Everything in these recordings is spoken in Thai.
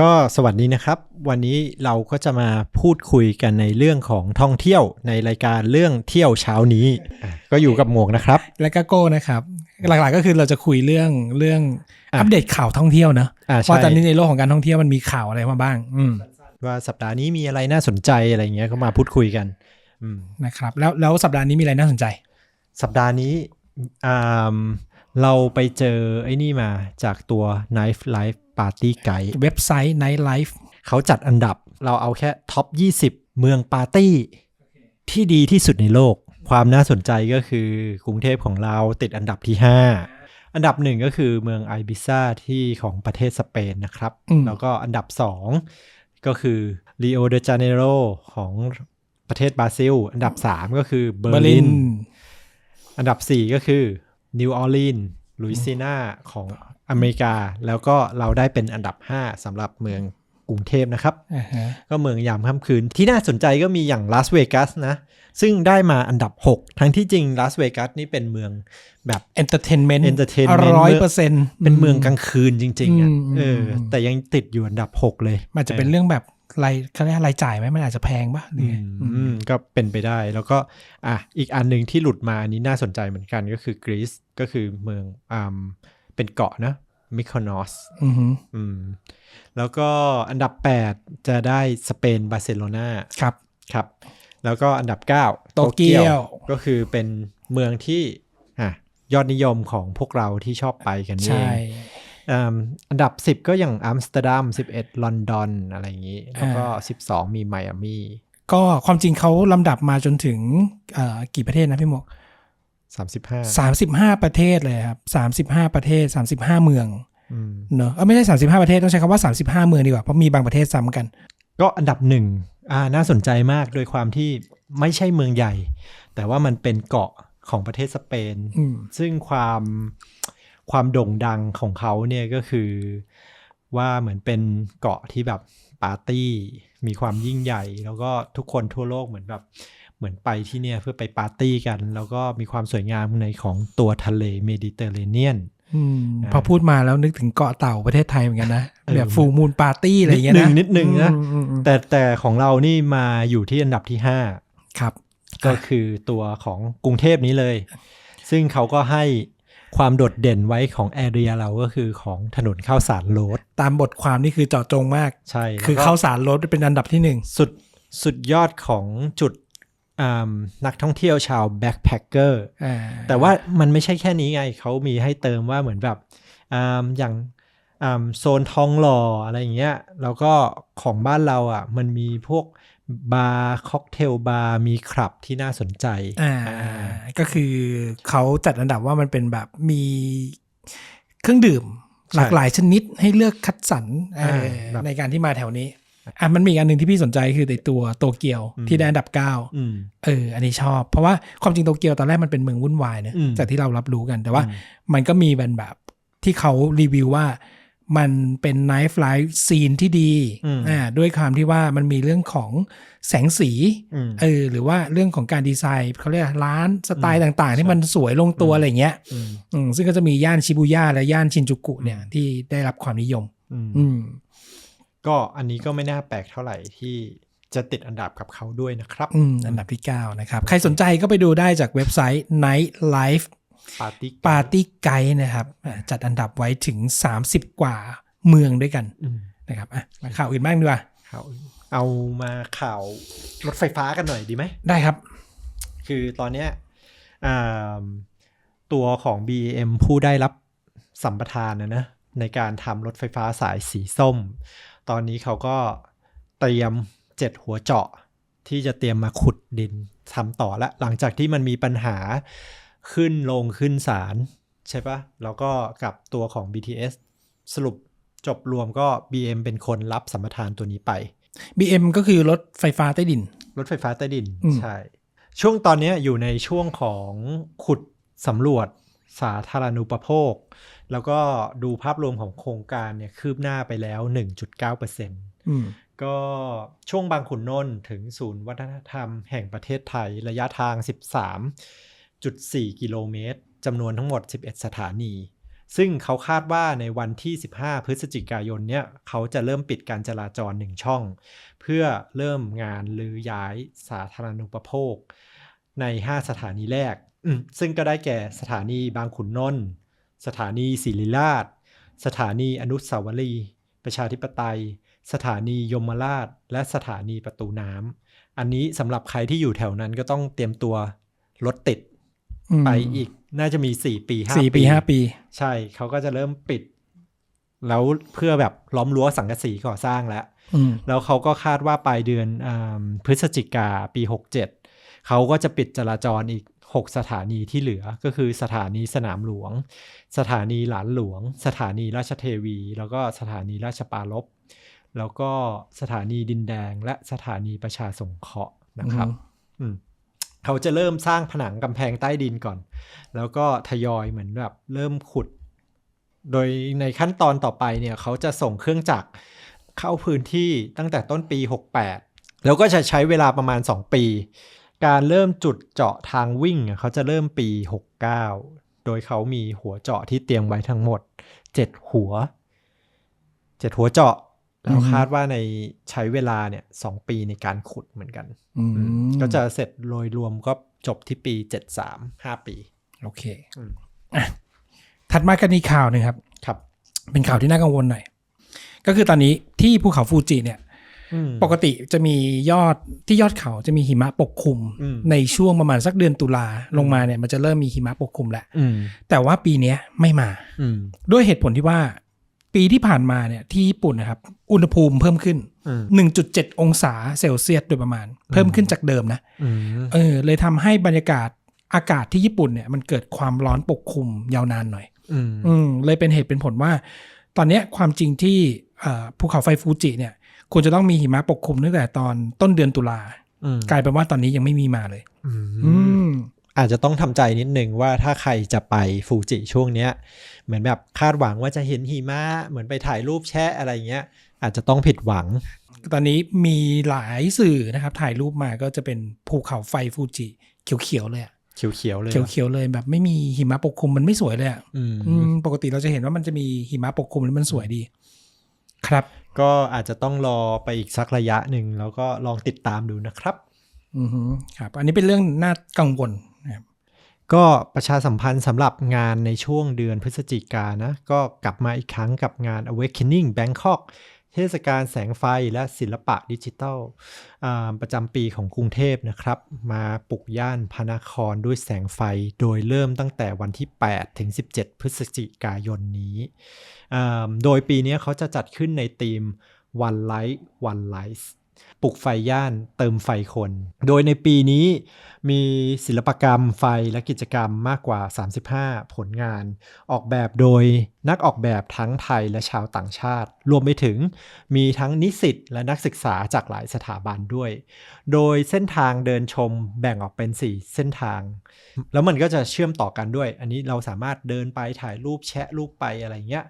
ก็สวัสดีนะครับ วันนี้เราก็จะมาพูดคุยกันในเรื่องของท่องเที่ยวในรายการเรื่องเที่ยวเช้านี้อะก็อยู่กับหมวกนะครับ และก็โก้นะครับ หลักๆก็คือเราจะคุยเรื่องเรื่องอะอัปเดตข่าวท่องเที่ยวเนอะอ่าใช่ว่าตอนนี้ในโลกของการท่องเที่ยวมันมีข่าวอะไรมาบ้าง อืมว่าสัปดาห์นี้มีอะไรน่าสนใจอะไรเงี้ยก็มาพูดคุยกันอืมนะครับ แล้วแล้วสัปดาห์นี้มีอะไรน่าสนใจ สัปดาห์นี้อ่า เราไปเจอไอ้นี่มาจากตัว Knife Life Party Guide เว็บไซต์ Night Life เขาจัดอันดับเราเอาแค่ท็อป 20 เมืองปาร์ตี้ ที่ดีที่สุดในโลก ความน่าสนใจก็คือกรุงเทพของเราติดอันดับที่ 5 อันดับหนึ่งก็คือเมืองไอบิซาที่ของประเทศสเปนนะครับอืมแล้วก็อันดับ 2 ก็คือริโอเดจาเนโรของประเทศบราซิล อันดับ 3 ก็คือเบอร์ลิน อันดับ 4 ก็คือ นิวออร์ลีนลุยซินาของอเมริกา แล้วก็เราได้เป็นอันดับ 5สำหรับเมืองกรุงเทพนะครับอ่าฮะก็เมืองยามค่ำคืน ที่น่าสนใจก็มีอย่างลาสเวกัสนะ ซึ่งได้มาอันดับ 6 ทั้งที่จริงลาสเวกัสนี่เป็นเมืองแบบ Entertainment Entertainment ร้อยเปอร์เซ็นต์เป็นเมืองกลางคืนจริง ๆอะอืมเอออมแต่ยังติดอยู่อันดับ 6 เลย มันจะเป็นเรื่องแบบ รายเขาเรียกรายจ่ายไหมมันอาจจะแพงป่ะหรือไงอืมอืมก็เป็นไปได้แล้วก็อะอีกอันหนึ่งที่หลุดมาอันนี้น่าสนใจเหมือนกันก็คือกรีซก็คือเมืองอ่าเป็นเกาะนะมิคอนอสอือฮึอืมแล้วก็อันดับ 8 จะได้สเปนบาร์เซโลนาครับครับ แล้วก็อันดับ 9 โตเกียว ก็คือเป็นเมืองที่อะยอดนิยมของพวกเราที่ชอบไปกันนี่ใช่เองอืมอันดับ 10 ก็อย่างอัมสเตอร์ดัม11 ลอนดอนอะไรอย่างนี้ แล้วก็ 12 มีไมอามีก็ความจริงเขาลำดับมาจนถึงเอ่อกี่ประเทศนะพี่หมวก35สามสิบห้าประเทศเลยครับสามสิบห้าประเทศสามสิบห้าเมืองอืมเนอะเออไม่ใช่สามสิบห้าประเทศต้องใช้คำว่าสามสิบห้าเมืองดีกว่า เพราะมีบางประเทศซ้ำกัน ก็อันดับหนึ่งอ่าน่าสนใจมากโดยความที่ไม่ใช่เมืองใหญ่ แต่ว่ามันเป็นเกาะของประเทศสเปนอืมซึ่งความ ความโด่งดังของเขาเนี่ยก็คือว่าเหมือนเป็นเกาะที่แบบปาร์ตี้มีความยิ่งใหญ่ แล้วก็ทุกคนทั่วโลกเหมือนแบบเหมือนไปที่เนี่ยเพื่อไปปาร์ตี้กัน แล้วก็มีความสวยงามในของตัวทะเลเมดิเตอร์เรเนียนอืมอ่าพอพูดมาแล้วนึกถึงเกาะเต่าประเทศไทยเหมือนกันนะเออแบบฟูมูลปาร์ตี้อะไรอย่างเงี้ยนะนิดหนึ่งนิดหนึ่งนะอืมอืมอืมแต่แต่ของเรานี่มาอยู่ที่อันดับที่ห้าครับ ก็คือตัวของกรุงเทพนี้เลย ซึ่งเขาก็ให้ ความโดดเด่นไว้ของแอเรียเราก็คือของถนนข้าวสารโรดตามบทความนี่คือเจาะจงมาก ใช่แล้วคือก็เข้าสารรถเป็นอันดับที่หนึ่งสุดสุดยอดของจุดอ่านักท่องเที่ยวชาวแบ็คแพคเกอร์อ่าแต่ว่ามันไม่ใช่แค่นี้ไง เขามีให้เติมว่าเหมือนแบบอ่าอย่างอ่าโซนทองหล่ออะไรอย่างเงี้ย แล้วก็ของบ้านเราอะ มันมีพวก บาร์ค็อกเทลบาร์มีคลับที่น่าสนใจอ่าอ่า ก็คือเขาจัดอันดับว่ามันเป็นแบบมีเครื่องดื่ม หลากหลายชนิดให้เลือกคัดสรรเอ่อแบบในการที่มาแถวนี้อะมันมีอีกอันหนึ่งที่พี่สนใจคือในตัวโตเกียวอืมที่ได้อันดับเก้าอืมเออ อันนี้ชอบ เพราะว่าความจริงโตเกียวตอนแรกมันเป็นเมืองวุ่นวายเนะอืมจากที่เรารับรู้กัน แต่ว่าอืมมันก็มีเป็นแบบที่เขารีวิวว่า มันเป็นไนฟ์ไลฟ์ซีนที่ดีอืมอ่าด้วยความที่ว่ามันมีเรื่องของแสงสีอืมเออหรือว่าเรื่องของการดีไซน์เขาเรียกร้านสไตล์ต่างๆ ที่มันสวยลงตัวอะไรเงี้ยอืมอืมซึ่งก็จะมีย่านชิบูย่าและย่านชินจูกุเนี่ยที่ได้รับความนิยมอืมอืมก็อันนี้ก็ไม่น่าแปลกเท่าไหร่ที่จะติดอันดับกับเขาด้วยนะครับ อืม อันดับที่ 9 นะครับ ใครสนใจก็ไปดูได้จากเว็บไซต์ Night Life ปาร์ตี้ Party Guide นะครับอ่าจัดอันดับไว้ถึง 30 กว่าเมืองด้วยกันอืมนะครับอะมาข่าวอื่นบ้างดีกว่าเขาเอามาข่าวรถไฟฟ้ากันหน่อยดีไหมได้ครับ คือตอนเนี้ยอ่าตัวของ BM ผู้ได้รับสัมปทานนะนะในการทำรถไฟฟ้าสายสีส้ม ตอนนี้เขาก็เตรียมเจ็ดหัวเจาะที่จะเตรียมมาขุดดินทำต่อแล้วหลังจากที่มันมีปัญหา ขึ้นลงขึ้นศาลใช่ปะแล้วก็กับตัวของ BTS สรุปจบรวมก็ BM เป็นคนรับสัมปทานตัวนี้ไป BM ก็คือรถไฟฟ้าใต้ดิน รถไฟฟ้าใต้ดินอืมใช่ ช่วงตอนเนี้ยอยู่ในช่วงของขุดสำรวจสาธารณูปโภค แล้วก็ดูภาพรวมของโครงการเนี่ยคืบหน้าไปแล้ว 1.9%อืมก็ช่วงบางขุนนนท์ถึงศูนย์วัฒนธรรมแห่งประเทศไทยระยะทาง 1.4 กิโลเมตรจำนวนทั้งหมด 11 สถานี ซึ่งเขาคาดว่าในวันที่ 15 พฤศจิกายนเนี่ยเขาจะเริ่มปิดการจราจรหนึ่งช่อง เพื่อเริ่มงานลือย้ายสาธารณูปโภค ใน 5 สถานีแรก ซึ่งก็ได้แก่สถานีบางขุนนนท์สถานีศิริราช สถานีอนุสาวรีย์ประชาธิปไตย สถานียมราช และสถานีประตูน้ำอันนี้สำหรับใครที่อยู่แถวนั้นก็ต้องเตรียมตัวรถติด ไปอีกน่าจะมี4ปี5สี่ปีห้าปี ใช่เขาก็จะเริ่มปิด แล้วเพื่อแบบล้อมรั้วสังกะสีก่อสร้างแล้วอืมแล้วเขาก็คาดว่าปลายเดือนอาพฤศจิกาปี67เขาก็จะปิดจราจรอีก6สถานีที่เหลือก็คือสถานีสนามหลวง สถานีหลานหลวง สถานีราชเทวี แล้วก็สถานีราชปารลบแล้วก็สถานีดินแดงและสถานีประชาสงเคราะห์นะครับ อืม เขาจะเริ่มสร้างผนังกำแพงใต้ดินก่อน แล้วก็ทยอยเหมือนแบบเริ่มขุด โดยในขั้นตอนต่อไปเนี่ยเขาจะส่งเครื่องจักรเข้าพื้นที่ตั้งแต่ต้นปี 68 แล้วก็จะใช้เวลาประมาณ 2 ปี การเริ่มจุดเจาะทางวิ่งอะเขาจะเริ่มปี 69 โดยเขามีหัวเจาะที่เตรียมไว้ทั้งหมด 7 หัว 7 หัวเจาะ แล้วคาดว่าในใช้เวลาเนี่ยสองปีในการขุดเหมือนกันอืมก็จะเสร็จโดยรวมก็จบที่ปี73 5ปี โอเคอืมอะถัดมากันอีกข่าวหนึ่งครับ ครับ เป็นข่าวที่น่ากังวลหน่อย ก็คือตอนนี้ที่ภูเขาฟูจิเนี่ยอืมปกติจะมียอดที่ยอดเขาจะมีหิมะปกคลุมอืมในช่วงประมาณสักเดือนตุลาลงมาเนี่ยมันจะเริ่มมีหิมะปกคลุมแล้วอืมแต่ว่าปีเนี้ยไม่มาอืมด้วยเหตุผลที่ว่า ปีที่ผ่านมาเนี่ยที่ญี่ปุ่นนะครับ อุณหภูมิเพิ่มขึ้นอืม1.7 องศาเซลเซียสโดยประมาณ เพิ่มขึ้นจากเดิมนะอืมเออเลยทำให้บรรยากาศอากาศที่ญี่ปุ่นเนี่ยมันเกิดความร้อนปกคลุมยาวนานหน่อยอืมอืมเลยเป็นเหตุเป็นผลว่า ตอนเนี้ยความจริงที่เอ่อภูเขาไฟฟูจิเนี่ยควรจะต้องมีหิมะปกคลุมตั้งแต่ตอนต้นเดือนตุลาอืมกลายเป็นว่าตอนนี้ยังไม่มีมาเลย อือืมม อาจจะต้องทำใจนิดนึงว่าถ้าใครจะไปฟูจิช่วงเนี้ย เหมือนแบบคาดหวังว่าจะเห็นหิมะเหมือนไปถ่ายรูปแชะอะไรเงี้ย อาจจะต้องผิดหวัง ตอนนี้มีหลายสื่อนะครับ ถ่ายรูปมาก็จะเป็นภูเขาไฟฟูจิเขียวๆเลยอะเขียวๆเลยเขียวๆเลยแบบไม่มีหิมะปกคลุมมันไม่สวยเลยอะอืมอืมปกติเราจะเห็นว่ามันจะมีหิมะปกคลุมแล้วมันสวยดี ครับ ก็อาจจะต้องรอไปอีกสักระยะหนึ่งแล้วก็ลองติดตามดูนะครับ อือฮึครับ อันนี้เป็นเรื่องน่ากังวลนะครับ ก็ประชาสัมพันธ์สำหรับงานในช่วงเดือนพฤศจิกายนนะ ก็กลับมาอีกครั้งกับงาน Awakening Bangkok เทศกาลแสงไฟและศิลปะดิจิทัลประจำปีของกรุงเทพนะครับ มาปลุกย่านพระนครด้วยแสงไฟโดยเริ่มตั้งแต่วันที่ 8 ถึง 17 พฤศจิกายนนี้ โดยปีนี้เขาจะจัดขึ้นในธีม One Light One Life ปลุกไฟย่านเติมไฟคน โดยในปีนี้มีศิลปกรรมไฟและกิจกรรมมากกว่า 35 ผลงาน ออกแบบโดยนักออกแบบทั้งไทยและชาวต่างชาติ รวมไปถึงมีทั้งนิสิตและนักศึกษาจากหลายสถาบันด้วย โดยเส้นทางเดินชมแบ่งออกเป็น 4 เส้นทาง แล้วมันก็จะเชื่อมต่อกันด้วย อันนี้เราสามารถเดินไปถ่ายรูปแชะรูปไปอะไรเงี้ย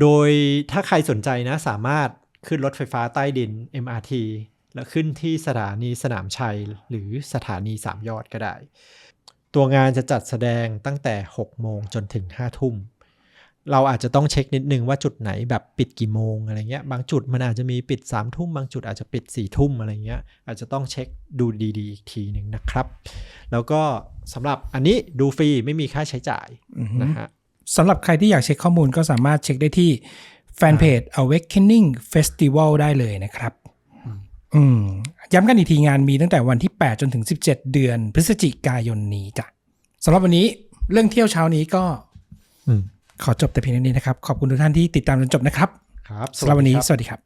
โดยถ้าใครสนใจนะสามารถ ขึ้นรถไฟฟ้าใต้ดิน MRT แล้วขึ้นที่สถานีสนามชัย หรือสถานีสามยอดก็ได้ ตัวงานจะจัดแสดงตั้งแต่ 6 โมงจนถึง 5 ทุ่ม เราอาจจะต้องเช็คนิดนึงว่าจุดไหนแบบปิดกี่โมงอะไรเงี้ย บางจุดมันอาจจะมีปิด3ามทุ่ม บางจุดอาจจะปิด4ี่ทุ่มอะไรเงี้ย อาจจะต้องเช็คดูดีๆ อีกทีหนึ่งนะครับ แล้วก็สำหรับอันนี้ดูฟรีไม่มีค่าใช้จ่ายนะฮะสำหรับใครที่อยากเช็คข้อมูลก็สามารถเช็คได้ที่ แฟนเพจ Awakening Festival ได้เลยนะครับ อืมย้ำกันอีกทีงานมีตั้งแต่วันที่ 8 จนถึง 17 เดือน พฤศจิกายนนี้จ้ะสำหรับวันนี้เรื่องเที่ยวเช้านี้ก็อืมขอจบแต่เพียงเท่านี้นะครับ ขอบคุณทุกท่านที่ติดตามจนจบนะครับ ครับสำหรับวันนี้ครับสวัสดีครับ